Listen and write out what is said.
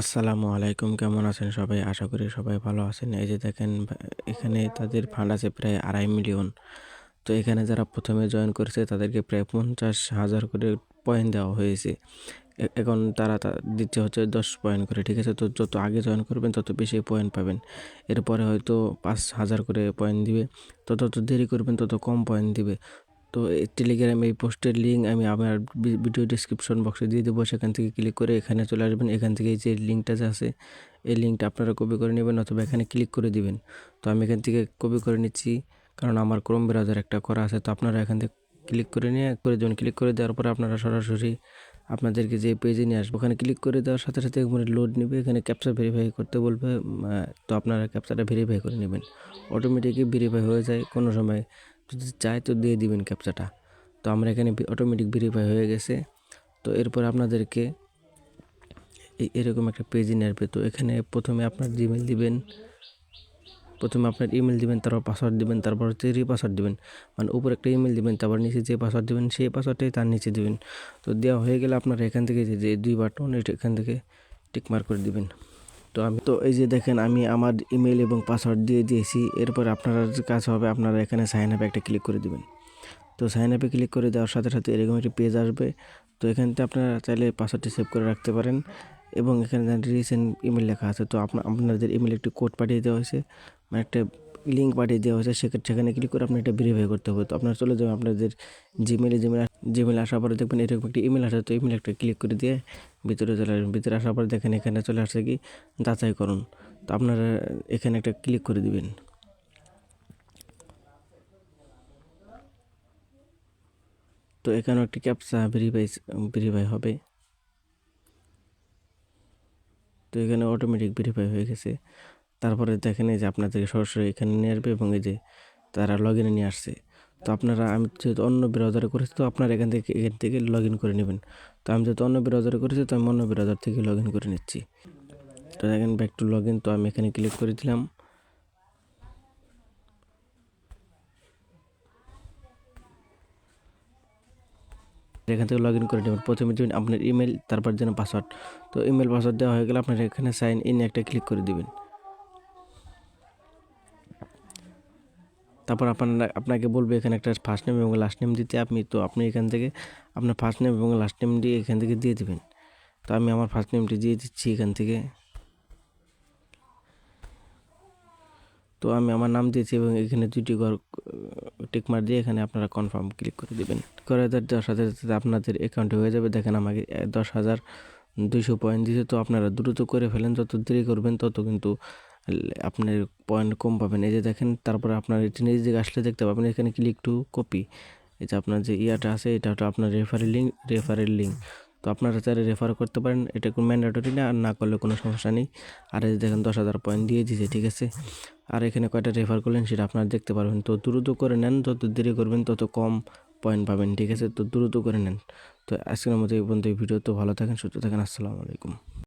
আসসালামু আলাইকুম, কেমন আছেন সবাই? আশা করি সবাই ভালো আছেন। এই যে দেখেন এখানে তাদের ফান্ড আছে প্রায় আড়াই মিলিয়ন। তো এখানে যারা প্রথমে জয়েন করেছে, তাদেরকে প্রায় পঞ্চাশ হাজার করে পয়েন্ট দেওয়া হয়েছে। এখন তারা দিচ্ছে হচ্ছে দশ পয়েন্ট করে, ঠিক আছে? তো যত আগে জয়েন করবেন, তত বেশি পয়েন্ট পাবেন। এরপরে হয়তো পাঁচ হাজার করে পয়েন্ট দিবে। তো তত দেরি করবেন, তত কম পয়েন্ট দিবে। তো টেলিগ্রাম এই পোস্টের লিঙ্ক আমি আমার ভিডিও ডিসক্রিপশন বক্সে দিয়ে দেবো। সেখান থেকে ক্লিক করে এখানে চলে আসবেন। এখান থেকে যে লিঙ্কটা আছে, এই লিঙ্কটা আপনারা কপি করে নেবেন অথবা এখানে ক্লিক করে দিবেন। তো আমি এখান থেকে কপি করে নিচ্ছি, কারণ আমার ক্রোম ব্রাউজার একটা করা আছে। তো আপনারা এখান থেকে ক্লিক করে নিয়ে করে দেবেন ক্লিক করে দেওয়ার পরে আপনারা সরাসরি আপনাদেরকে যে পেজে নিয়ে আসব, ওখানে ক্লিক করে দেওয়ার সাথে সাথে মানে লোড নেবে। এখানে ক্যাপচা ভেরিফাই করতে বলবে তো আপনারা ক্যাপচাটা ভেরিফাই করে নেবেন। অটোমেটিকই ভেরিফাই হয়ে যায়। কোনো সময় যদি চায় তো দিয়ে দিবেন ক্যাপচাটা। তো আমরা এখানে অটোমেটিক ভেরিফাই হয়ে গেছে। তো এরপর আপনাদেরকে এই এরকম একটা পেজে আসবে। তো এখানে প্রথমে আপনার জিমেল দিবেন। প্রথমে আপনার ইমেল দিবেন, তারপর পাসওয়ার্ড দিবেন, তারপর হচ্ছে রিপাসওয়ার্ড দিবেন। মানে উপরে একটা ইমেল দিবেন, তারপর নিচে যে পাসওয়ার্ড দিবেন, সেই পাসওয়ার্ডটাই তার নিচে দিবেন। তো দেওয়া হয়ে গেলে আপনারা এখান থেকে যে দুই বাটন এখান থেকে টিক মার্ক করে দিবেন। তো আমি তো এই যে দেখেন, আমি আমার ইমেল এবং পাসওয়ার্ড দিয়ে দিয়েছি। এরপর আপনার কাজ হবে, আপনারা এখানে সাইন আপে একটা ক্লিক করে দেবেন। তো সাইন আপে ক্লিক করে দেওয়ার সাথে সাথে এরকম একটি পেজ আসবে। তো এখান থেকে আপনারা চাইলে পাসওয়ার্ডটি সেভ করে রাখতে পারেন এবং এখানে রিসেন্ট ইমেল লেখা আছে। তো আপনার আপনাদের ইমেল একটি কোড পাঠিয়ে দেওয়া হয়েছে। মানে একটা লিঙ্ক পাঠিয়ে দেওয়া হয়েছে, সেক্ষেত্রে সেখানে ক্লিক করে আপনার এটা ভেরিফাই করতে হবে। তো আপনারা চলে যাবেন আপনাদের জিমেলে জিমেল জিমেল আসার পরে দেখবেন এরকম একটি ইমেল আসে, তো ইমেল একটা ক্লিক করে দিয়ে ভিতরে চলে আসবেন। ভিতরে আসার পরে দেখেন এখানে চলে আসছে কি? যাচাই করুন তো আপনারা এখানে একটা ক্লিক করে দিবেন। তো এখানেও একটি ক্যাপচা ভেরিফাই ভেরিফাই হবে। তো এখানে অটোমেটিক ভেরিফাই হয়ে গেছে। তারপরে দেখেন এই যে আপনাদেরকে সরাসরি এখানে নিয়ে আসবে এবং এই যে তারা লগ ইনে নিয়ে আসছে। তো আপনারা, আমি যেহেতু অন্য ব্রাউজারে করেছি, তো আপনারা এখান থেকে এখান থেকে লগ ইন করে নেবেন। তো আমি যেহেতু অন্য ব্রাউজারে করেছি, তো আমি অন্য ব্রাউজার থেকে লগ ইন করে নিচ্ছি। তো দেখেন ব্যাক টু লগ ইন তো আমি এখানে ক্লিক করে দিলাম। এখান থেকে লগ ইন করে নেবেন। প্রথমে দেবেন আপনার ইমেল তারপর যেন পাসওয়ার্ড তো ইমেল পাসওয়ার্ড দেওয়া হয়ে গেলে আপনার এখানে সাইন ইন একটা ক্লিক করে দিবেন। তারপর আপনার আপনাকে বলবে এখানে একটা ফার্স্ট নেম এবং লাস্ট নেম দিতে আপনি, তো আপনি এখান থেকে আপনার ফার্স্ট নেম এবং লাস্ট নেম দিয়ে এখান থেকে দিয়ে দিবেন। তো আমি আমার ফার্স্ট নেমটি দিয়ে দিচ্ছি এখান থেকে। তো আমি আমার নাম দিয়েছি এবং এখানে দুইটি ঘর টিকমার দিয়ে এখানে আপনারা কনফার্ম ক্লিক করে দিবেন। করে দেওয়ার সাথে সাথে আপনাদের অ্যাকাউন্টে হয়ে যাবে। দেখেন আমাকে দশ হাজার দুইশো পয়েন্ট দিয়েছে। তো আপনারা দ্রুত করে ফেলেন। যত দেরি করবেন, তত কিন্তু আপনার পয়েন্ট কম পাবেন। এই যে দেখেন, তারপরে আপনার এটি নিজে দিকে আসলে দেখতে পাবেন, এখানে ক্লিক টু কপি এই যে আপনার যে ইয়াটা আছে, এটা হচ্ছে আপনার রেফারেল লিঙ্ক রেফারেল লিঙ্ক তো আপনারা চাইলে রেফার করতে পারেন, এটা কোনো ম্যান্ডেটরি না, আর না করলে কোনো সমস্যা নেই। আর এই যে দেখেন, দশ হাজার পয়েন্ট দিয়ে দিয়েছে, ঠিক আছে? আর এখানে কয়টা রেফার করলেন সেটা আপনারা দেখতে পারবেন। তো দ্রুত করে নেন, যত দেরি করবেন, তত কম পয়েন্ট পাবেন, ঠিক আছে? তো দ্রুত করে নেন। তো আজকের মতো এই পর্যন্ত ভিডিও তো ভালো থাকেন, সুস্থ থাকেন, আসসালামু আলাইকুম।